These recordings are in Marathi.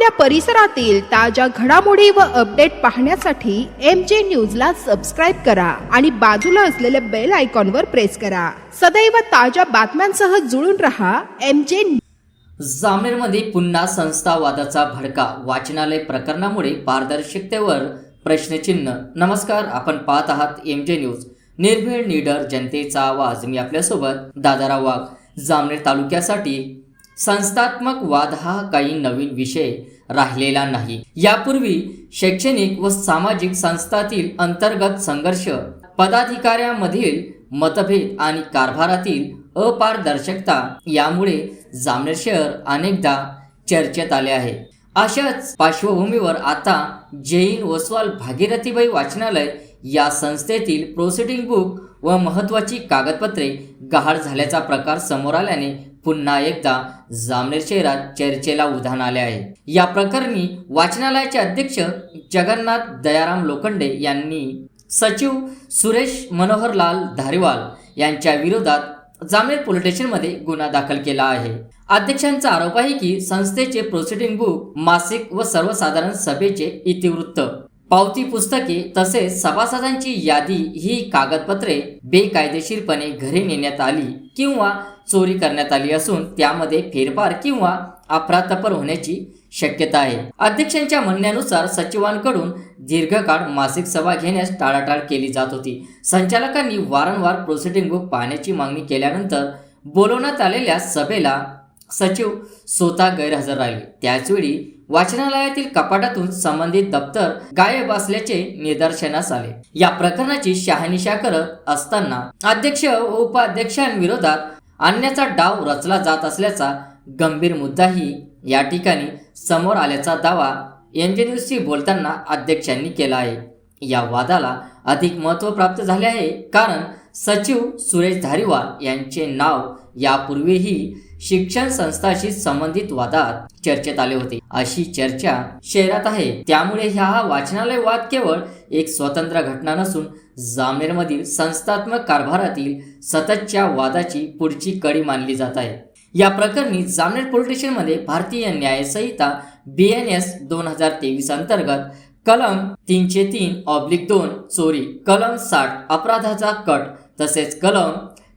आपल्या परिसरातील ताज्या घडामोडी व अपडेट पाहण्यासाठी एम जे न्यूजला सबस्क्राईब करा आणि बाजूला असलेल्या बेल आयकॉनवर प्रेस करा. सदैव ताज्या बातम्यांसह जुळून रहा एम जे जामनेरमध्ये पुन्हा संस्थावादाचा भडका. वाचनालय प्रकरणामुळे पारदर्शकतेवर प्रश्नचिन्ह. नमस्कार आपण पाहत आहात एम जे न्यूज निर्भीड निडर जनतेचा आवाज. मी आपल्यासोबत दादाराव वाघ जामनेर तालुक्यासाठी संस्थात्मक वाद हा काही नवीन विषय राहिलेला नाही. यापूर्वी शैक्षणिक व सामाजिक संस्थातील अंतर्गत संघर्ष पदाधिकाऱ्यांमधील मतभेद आणि कारभारातील अपारदर्शकता यामुळे जामनेर शहर अनेकदा चर्चेत आले आहे. अशाच पार्श्वभूमीवर आता जैन ओसवाल भागीरथीबाई वाचनालय या संस्थेतील प्रोसिडिंग बुक व महत्त्वाची कागदपत्रे गहाळ झाल्याचा प्रकार समोर आल्याने पुन्हा एकदा जामनेर शहरात चर्चेला उधाण आले आहे. या प्रकरणी वाचनालयाचे अध्यक्ष जगन्नाथ दयाराम लोखंडे यांनी सचिव सुरेश मनोहरलाल धारीवाल यांच्या विरोधात जामनेर पोलीस स्टेशनमध्ये गुन्हा दाखल केला आहे. अध्यक्षांचा आरोप आहे की संस्थेचे प्रोसिडिंग बुक मासिक व सर्वसाधारण सभेचे इतिवृत्त पावती पुस्तके तसेच सभासदांची यादी ही कागदपत्रे बेकायदेशीरपणे घरी नेण्यात आली किंवा चोरी करण्यात आली असून त्यामध्ये फेरफार किंवा अफरातफर होण्याची शक्यता आहे. अध्यक्षांच्या म्हणण्यानुसार सचिवांकडून दीर्घकाळ मासिक सभा घेण्यास टाळाटाळ केली जात होती. संचालकांनी वारंवार प्रोसिडिंग बुक पाहण्याची मागणी केल्यानंतर बोलवण्यात आलेल्या सभेला सचिव स्वतः गैरहजर राहिले. त्याचवेळी वाचनालयातील कपाटातून संबंधित दप्तर गायब असल्याचे निदर्शनास आले. या प्रकरणाची शहानिशा करत असताना अध्यक्ष व उपाध्यक्षांविरोधात आणण्याचा डाव रचला जात असल्याचा गंभीर मुद्दाही या ठिकाणी समोर आल्याचा दावा एनजे न्यूजशी बोलताना अध्यक्षांनी केला आहे. या वादाला अधिक महत्त्व प्राप्त झाले आहे कारण सचिव सुरेश धारीवाल यांचे नाव यापूर्वीही शिक्षण संस्थाशी संबंधित वादात चर्चेत आले होते. अशी चर्चा शहरात आहे. त्यामुळे हा वाचनालय वाद केवळ एक स्वतंत्र घटना नसून जामनेरमधील संस्थात्मक कारभारातील सततच्या वादाची पुढची कडी मानली जात आहे. या प्रकरणी जामनेर पोलीस स्टेशनमध्ये भारतीय न्यायसंहिता बी एन एस दोन हजार तेवीस अंतर्गत कलम तीनशे तीन ऑब्लिक दोन चोरी कलम साठ अपराधाचा कट तसेच कलम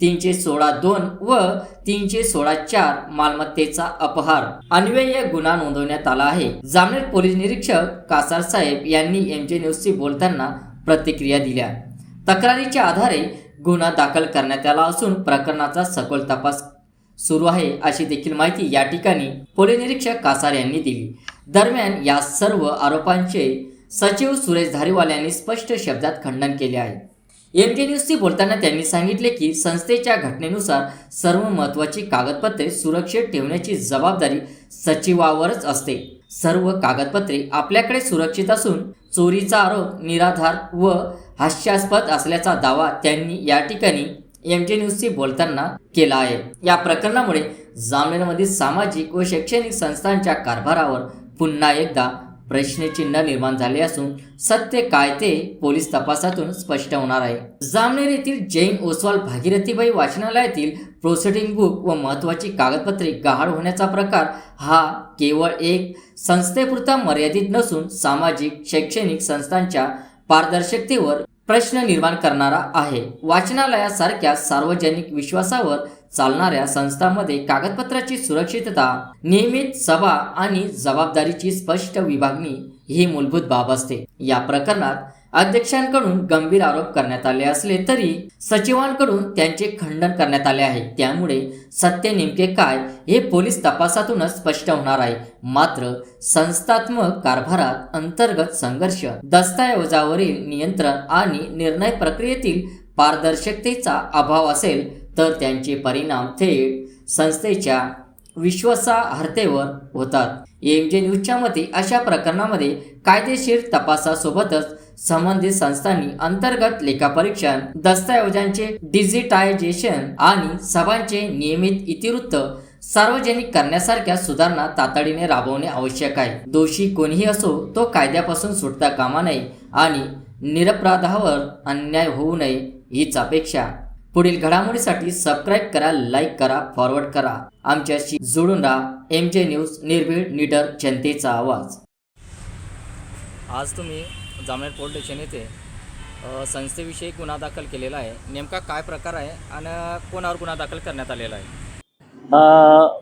तीनशे सोळा दोन व तीनशे सोळा चार मालमत्तेचा अपहार. अन्वय गुन्हा नोंदवण्यात आला आहे. जामनेर पोलीस निरीक्षक कासार साहेब यांनी एम जे न्यूजशी बोलताना प्रतिक्रिया दिल्या. तक्रारीच्या आधारे गुन्हा दाखल करण्यात आला असून प्रकरणाचा सखोल तपास सुरू आहे अशी देखील माहिती या ठिकाणी पोलीस निरीक्षक कासार यांनी दिली. दरम्यान या सर्व आरोपांचे सचिव सुरेश धारीवाल यांनी स्पष्ट शब्दात खंडन केले आहे. एम के न्यूजशी बोलताना त्यांनी सांगितले की संस्थेच्या घटनेनुसार सर्व महत्त्वाची कागदपत्रे सुरक्षित ठेवण्याची जबाबदारी सचिवावरच असते. सर्व कागदपत्रे आपल्याकडे सुरक्षित असून चोरीचा आरोप निराधार व हास्यास्पद असल्याचा दावा त्यांनी या ठिकाणी एम जे न्यूजशी बोलताना केला आहे. या प्रकरणामुळे जामनेरमधील सामाजिक व शैक्षणिक संस्थांच्या कारभारावर पुन्हा एकदा प्रश्नचिन्ह निर्माण झाले असून सत्य काय ते पोलीस तपासातून स्पष्ट होणार आहे. जामनेर येथील जैन ओसवाल भागीरथीबाई वाचनालयातील प्रोसिडिंग बुक व महत्त्वाची कागदपत्रे गहाळ होण्याचा प्रकार हा केवळ एक संस्थेपुरता मर्यादित नसून सामाजिक शैक्षणिक संस्थांच्या पारदर्शकतेवर प्रश्न निर्माण करणारा आहे. वाचनालयासारख्या सार्वजनिक विश्वासावर चालणाऱ्या संस्थांमध्ये कागदपत्राची सुरक्षितता नियमित सभा आणि जबाबदारीची स्पष्ट विभागणी ही मूलभूत बाब असते. या प्रकरणात अध्यक्षांकडून गंभीर आरोप करण्यात आले असले तरी सचिवांकडून त्यांचे खंडन करण्यात आले आहे. त्यामुळे सत्य नेमके काय हे पोलीस तपासातूनच स्पष्ट होणार आहे. मात्र संस्थात्मक कारभारात अंतर्गत संघर्ष दस्तऐवजावरील नियंत्रण आणि निर्णय प्रक्रियेतील पारदर्शकतेचा अभाव असेल तर त्यांचे परिणाम थेट संस्थेच्या विश्वासार्हतेवर होतात. एम जे न्यूजच्या मते अशा प्रकरणामध्ये कायदेशीर तपासासोबतच संबंधित संस्थांनी अंतर्गत लेखापरीक्षण दस्तऐवजांचे डिजिटायझेशन आणि सभांचे नियमित इतिवृत्त सार्वजनिक करण्यासारख्या सुधारणा तातडीने राबवणे आवश्यक आहे. दोषी कोणीही असो तो कायद्यापासून सुटता कामा नये आणि निरपराधावर अन्याय होऊ नये हीच अपेक्षा पुढील घडामोडीसाठी सबस्क्राईब करा लाईक करा फॉरवर्ड करा. आमच्याशी जोडून राहा. एम जे न्यूज निर्भीड निडर जनतेचा आवाज. आज तुम्ही जामनेर पोलीस स्टेशन येथे संस्थेविषयी गुन्हा दाखल केलेला आहे. नेमका काय प्रकार आहे आणि कोणावर गुन्हा दाखल करण्यात आलेला आहे?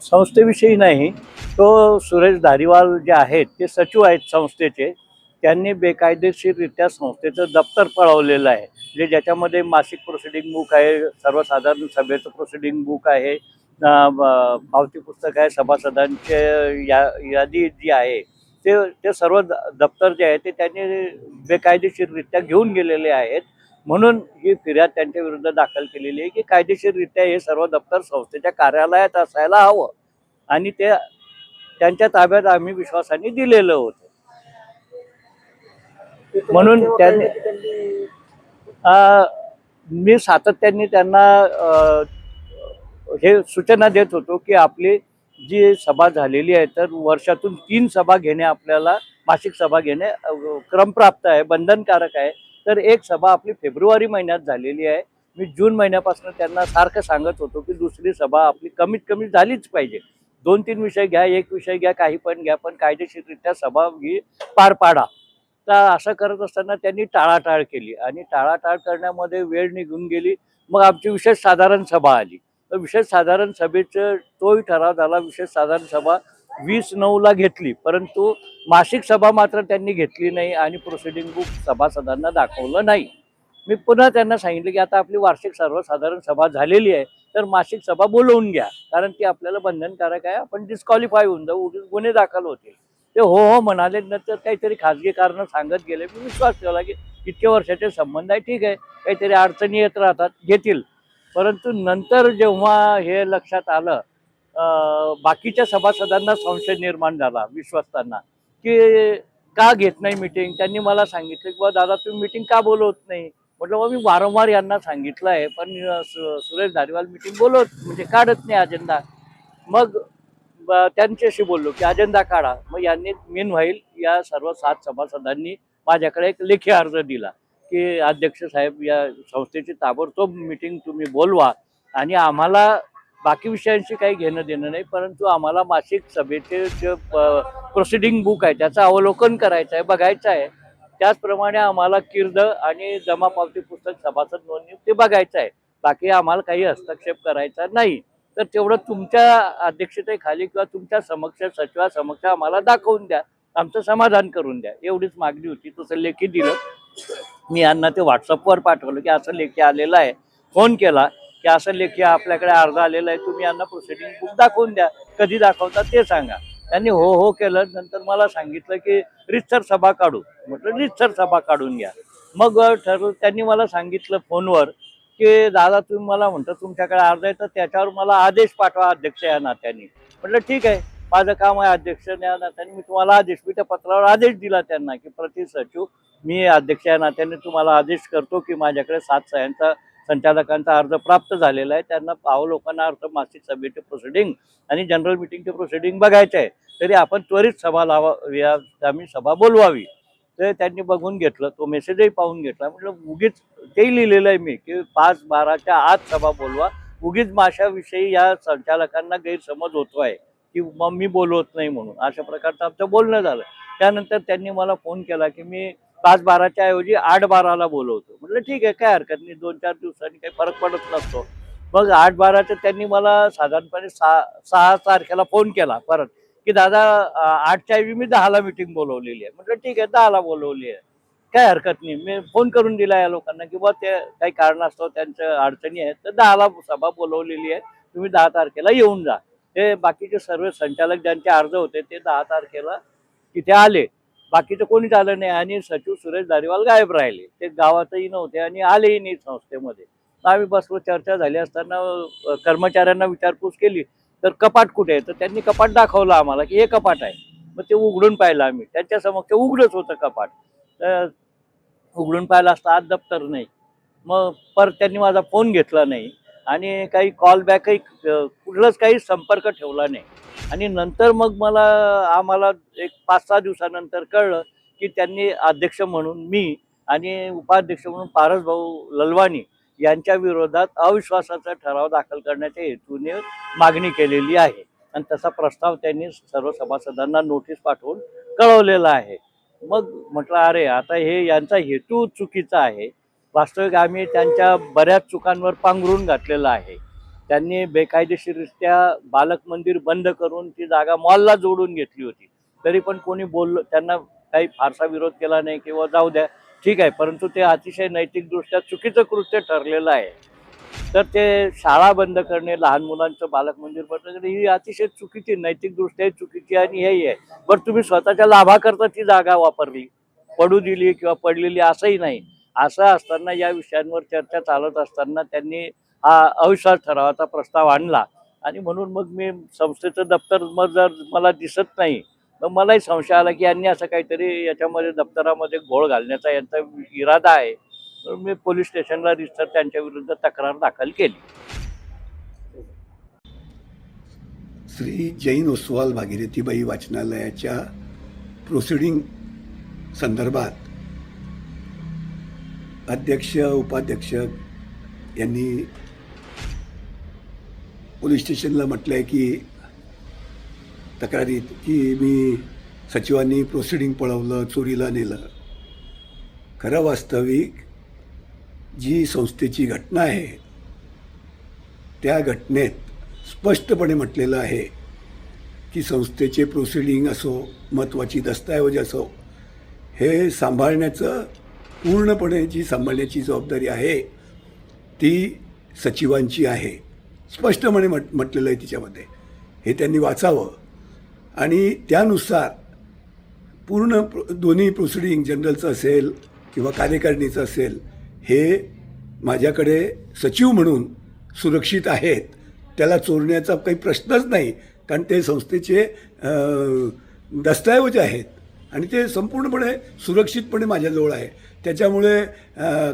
संस्थेविषयी नाही. तो सुरेश धारीवाल जे आहेत ते सचिव आहेत संस्थेचे. त्यांनी बेकायदेशीररित्या संस्थेचं दप्तर पळवलेलं आहे. जे ज्याच्यामध्ये मासिक प्रोसिडिंग बुक आहे सर्वसाधारण सभेचं प्रोसिडिंग बुक आहे पावती पुस्तक आहे सभासदांचे या यादी जी आहे ते ते सर्व द- दप्तर जे आहे ते त्यांनी बेकायदेशीररित्या घेऊन गेलेले आहेत. म्हणून ही फिर्याद त्यांच्या विरुद्ध दाखल केलेली आहे की कायदेशीररित्या हे सर्व दप्तर संस्थेच्या कार्यालयात असायला हवं. आणि ते त्यांच्या ताब्यात आम्ही विश्वासाने दिलेलं होतं. म्हणून त्यांनी मी सातत्याने त्यांना हे सूचना देत होतो की आपली जी सभा झालेली आहे तर वर्षातून तीन सभा घेणे आपल्याला मासिक सभा घेणे क्रमप्राप्त आहे बंधनकारक आहे. तर एक सभा आपली फेब्रुवारी महिन्यात झालेली आहे. मी जून महिन्यापासून त्यांना सारखं सांगत होतो की दुसरी सभा आपली कमीत कमी झालीच पाहिजे. दोन तीन विषय घ्या एक विषय घ्या काही पण घ्या पण कायदेशीररित्या सभा ही पार पाडा. तर असं करत असताना त्यांनी टाळाटाळ केली. आणि टाळाटाळ करण्यामध्ये वेळ निघून गेली. मग आमची विशेष साधारण सभा आली. तर विशेष साधारण सभेचं तोही ठराव झाला. विशेष साधारण सभा वीस नऊला घेतली. परंतु मासिक सभा मात्र त्यांनी घेतली नाही आणि प्रोसिडिंग बुक सभासदांना दाखवलं नाही. मी पुन्हा त्यांना सांगितलं की आता आपली वार्षिक सर्वसाधारण सभा झालेली आहे. तर मासिक सभा बोलवून घ्या. कारण ती आपल्याला बंधनकारक आहे. आपण डिस्क्वालिफाय होऊन जाऊ. गुन्हे दाखल होते ते हो हो म्हणाले नंतर काहीतरी खाजगी कारणं सांगत गेले. मी विश्वास ठेवला की इतके वर्षाचे संबंध आहे ठीक आहे. काहीतरी अडचणी येत राहतात घेतील. परंतु नंतर जेव्हा हे लक्षात आलं बाकीच्या सभासदांना संशय निर्माण झाला विश्वस्तांना की का घेत नाही मिटिंग त्यांनी मला सांगितलं की बा दादा तुम्ही मिटिंग का बोलवत नाही? म्हटलं बा मी वारंवार यांना सांगितलं आहे पण सुरेश धारीवाल मिटिंग बोलवत म्हणजे काढत नाही अजेंडा मग त्यांच्याशी बोललो की अजेंडा काढा. मग यांनी मीन व्हाईल या सर्व सात सभासदांनी माझ्याकडे एक लेखी अर्ज दिला की अध्यक्ष साहेब या संस्थेची ताबडतोब मिटिंग तुम्ही बोलवा आणि आम्हाला बाकी विषयांशी काही घेणं देणं नाही परंतु आम्हाला मासिक सभेचे जे प्रोसिडिंग बुक आहे त्याचं अवलोकन करायचं आहे बघायचं आहे. त्याचप्रमाणे आम्हाला किर्द आणि जमा पावती पुस्तक सभासद नोंदणी ते बघायचं आहे. बाकी आम्हाला काही हस्तक्षेप करायचा नाही. तर तेवढं तुमच्या अध्यक्षतेखाली किंवा तुमच्या समक्ष सचिवासमक्ष आम्हाला दाखवून द्या. आमचं समाधान करून द्या. एवढीच मागणी होती. तसं लेखी दिलं. मी यांना ते व्हॉट्सअपवर पाठवलं की असं लेखी आलेलं आहे. फोन केला की असं लेखी आपल्याकडे अर्ज आलेला आहे. तुम्ही यांना प्रोसिडिंग बुक दाखवून द्या. कधी दाखवता ते सांगा. त्यांनी हो हो केलं. नंतर मला सांगितलं की रितसर सभा काढू. म्हटलं रितसर सभा काढून घ्या. मग ठरवलं त्यांनी मला सांगितलं फोनवर की दादा तुम्ही मला म्हणता तुमच्याकडे अर्ज आहे तर त्याच्यावर मला आदेश पाठवा अध्यक्ष या नात्याने. म्हटलं ठीक आहे. माझं काम आहे अध्यक्ष या नात्याने. मी तुम्हाला आदेश मी त्या पत्रावर आदेश दिला त्यांना की प्रति सचिव मी अध्यक्ष या नात्याने तुम्हाला आदेश करतो की माझ्याकडे सात सह्यांचा संचालकांचा अर्ज प्राप्त झालेला आहे. त्यांना अवलोकना अर्थ मासिक सभेचे प्रोसिडिंग आणि जनरल मिटिंगचे प्रोसिडिंग बघायचे आहे. तरी आपण त्वरित सभा लावा या आम्ही सभा बोलवावी. ते त्यांनी बघून घेतलं तो मेसेजही पाहून घेतला. म्हटलं उगीच तेही लिहिलेलं आहे मी की पाच बाराच्या आत सभा बोलवा. उगीच माशाविषयी या संचालकांना गैरसमज होतो आहे की मग मी बोलवत नाही म्हणून. अशा प्रकारचं आमचं बोलणं झालं. त्यानंतर त्यांनी मला फोन केला की मी पाच बाराच्या ऐवजी आठ बाराला बोलवतो. म्हटलं ठीक आहे काय हरकत नाही. दोन चार दिवसांनी काही फरक पडत नसतो. मग आठ बाराचं त्यांनी मला साधारणपणे सहा सहा तारखेला फोन केला परत. की दादा आठच्या ऐवजी मी दहाला मिटिंग बोलवलेली आहे. म्हटलं ठीक आहे दहाला बोलवली आहे. काय हरकत नाही. मी फोन करून दिला या लोकांना की बा ते काही कारणास्तव त्यांच्या अडचणी आहेत. तर दहाला सभा बोलवलेली आहे. तुम्ही दहा तारखेला येऊन जा. ते बाकीचे सर्व संचालक ज्यांचे अर्ज होते ते दहा तारखेला तिथे आले. बाकीचं कोणीच आलं नाही आणि सचिव सुरेश दारीवाल गायब राहिले. ते गावातही नव्हते आणि आलेही नाही संस्थेमध्ये. आम्ही बसलो चर्चा झाली असताना कर्मचाऱ्यांना विचारपूस केली. तर कपाट कुठे आहे? तर त्यांनी कपाट दाखवलं आम्हाला की हे कपाट आहे. मग ते उघडून पाहिलं आम्ही. त्यांच्या ते उघडच होतं कपाट. तर उघडून पाहिलं असता आज दप्तर नाही. मग परत त्यांनी माझा फोन घेतला नाही. आणि काही कॉल बॅकही कुठलाच काही संपर्क ठेवला नाही. आणि नंतर मग मला आम्हाला एक पाच सहा दिवसानंतर कळलं की त्यांनी अध्यक्ष म्हणून मी आणि उपाध्यक्ष म्हणून पारसभाऊ ललवाणी यांच्या विरोधात अविश्वासाचा ठराव दाखल करण्याच्या हेतूने मागणी केलेली आहे. आणि तसा प्रस्ताव त्यांनी सर्व सभासदांना नोटीस पाठवून कळवलेला आहे. मग म्हटलं अरे आता हे यांचा हेतू चुकीचा आहे. वास्तविक आम्ही त्यांच्या बऱ्याच चुकांवर पांघरून घातलेलं आहे. त्यांनी बेकायदेशीररित्या बालक मंदिर बंद करून ती जागा मॉलला जोडून घेतली होती. तरी पण कोणी बोललं त्यांना काही फारसा विरोध केला नाही किंवा जाऊ द्या ठीक आहे परंतु ते अतिशय नैतिकदृष्ट्या चुकीचं कृत्य ठरलेलं आहे. तर ते शाळा बंद करणे लहान मुलांचं बालक मंदिर बंद करणे ही अतिशय चुकीची नैतिकदृष्ट्या चुकीची आणि हेही आहे. बरं तुम्ही स्वतःच्या लाभाकरता ती जागा वापरली पडू दिली किंवा पडलेली असंही नाही. असं असताना या विषयांवर चर्चा चालत असताना त्यांनी हा अविश्वास ठरावाचा प्रस्ताव आणला. आणि म्हणून मग मी संस्थेचं दप्तर मग जर मला दिसत नाही तर मलाही संशय आला की यांनी असं काहीतरी याच्यामध्ये दप्तरामध्ये घोळ घालण्याचा यांचा इरादा आहे. तर मी पोलीस स्टेशनला रिस्टर त्यांच्या विरुद्ध तक्रार दाखल केली. श्री जैन ओसवाल भागीरथीबाई वाचनालयाच्या प्रोसिडिंग संदर्भात अध्यक्ष उपाध्यक्ष यांनी पोलीस स्टेशनला म्हटलं आहे की तक्रारीत की मी सचिवांनी प्रोसिडिंग पळवलं चोरीला नेलं. खरं वास्तविक जी संस्थेची घटना आहे त्या घटनेत स्पष्टपणे म्हटलेलं आहे की संस्थेचे प्रोसिडिंग असो महत्त्वाची दस्तऐवज असो हे सांभाळण्याचं पूर्णपणे जी सांभाळण्याची जबाबदारी आहे ती सचिवांची आहे. स्पष्टपणे म्हट म्हटलेलं आहे तिच्यामध्ये. हे त्यांनी वाचावं. आणि त्यानुसार पूर्ण प्रो दोन्ही प्रोसिडिंग जनरलचं असेल किंवा कार्यकारिणीचं असेल हे माझ्याकडे सचिव म्हणून सुरक्षित आहेत. त्याला चोरण्याचा काही प्रश्नच नाही कारण ते संस्थेचे दस्तऐवज आहेत. आणि ते संपूर्णपणे सुरक्षितपणे माझ्याजवळ आहे. त्याच्यामुळे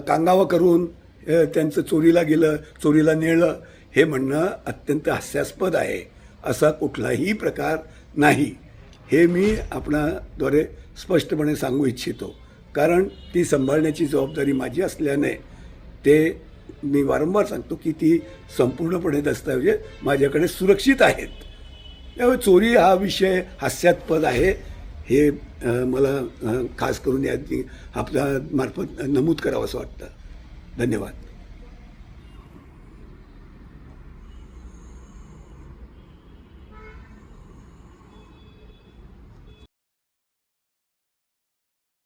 कांगावा करून त्यांचं चोरीला गेलं चोरीला नेलं हे म्हणणं अत्यंत हास्यास्पद आहे. असा कुठलाही प्रकार नाही. हे मी आपणाद्वारे स्पष्टपणे सांगू इच्छितो. कारण ती सांभाळण्याची जबाबदारी माझी असल्याने ते मी वारंवार सांगतो की ती संपूर्णपणे दस्तऐवजे माझ्याकडे सुरक्षित आहेत. त्यामुळे चोरी हा विषय हास्यास्पद आहे. हे मला खास करून या आपल्या मार्फत नमूद करावं असं वाटतं. धन्यवाद.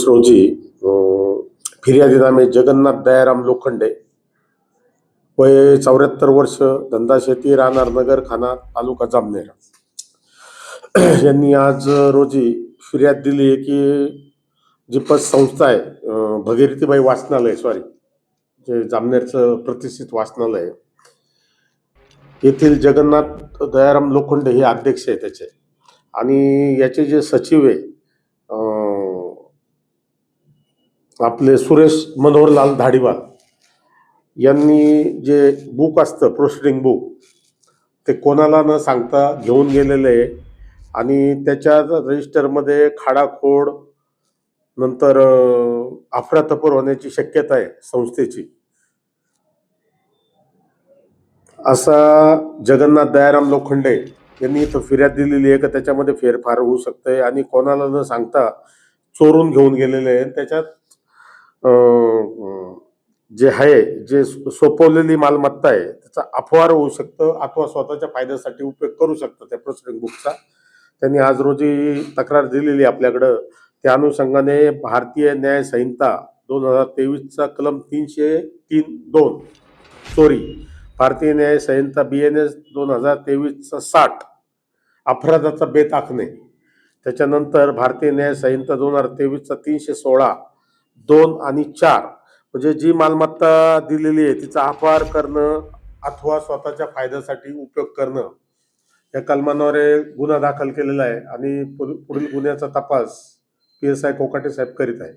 रोजी फिर्यादीनामे जगन्नाथ दयाराम लोखंडे वय चौऱ्याहत्तर वर्ष धंदा शेती राहणार नगर खाना तालुका जामनेर. यांनी आज रोजी फिर्याद दिली आहे की जी पत संस्था आहे भगीरथीबाई वाचनालय सॉरी जे जामनेरचं प्रतिष्ठित वाचनालय येथील जगन्नाथ दयाराम लोखंडे हे अध्यक्ष आहे त्याचे. आणि याचे जे सचिव आहे आपले सुरेश मनोहरलाल धाडीवाल यांनी जे बुक असतं प्रोसिडिंग बुक ते कोणाला न सांगता घेऊन गेलेलं आहे. आणि त्याच्या रजिस्टरमध्ये खाडाखोड नंतर अफरातफर होण्याची शक्यता आहे संस्थेची. असा जगन्नाथ दयाराम लोखंडे यांनी इथं फिर्याद दिलेली आहे का त्याच्यामध्ये फेरफार होऊ शकते आणि कोणाला न सांगता चोरून घेऊन गेलेले आहे. त्याच्यात जे आहे जे सोपवलेली मालमत्ता आहे त्याचा अपवार होऊ शकतं अथवा स्वतःच्या फायद्यासाठी उपयोग करू शकतं त्या प्रोसिडिंग बुकचा. त्यांनी आज रोजी तक्रार दिलेली आहे आपल्याकडं. त्या अनुषंगाने भारतीय न्याय संहिता दोन हजार तेवीसचा कलम तीनशे तीन दोन चोरी भारतीय न्याय संहिता बी एन एस दोन हजार तेवीसचा साठ अपराधाचा बेत आखणे. त्याच्यानंतर भारतीय न्याय संहिता दोन हजार तेवीसचा तीनशे सोळा दोन आणि चार. म्हणजे जी मालमत्ता दिलेली आहे तिचा अपहार करणं अथवा स्वतःच्या फायद्यासाठी उपयोग करणं या कलमांवर गुन्हा दाखल केलेला आहे आणि पुढील गुन्ह्याचा तपास पी एस आय कोकाटे साहेब करीत आहे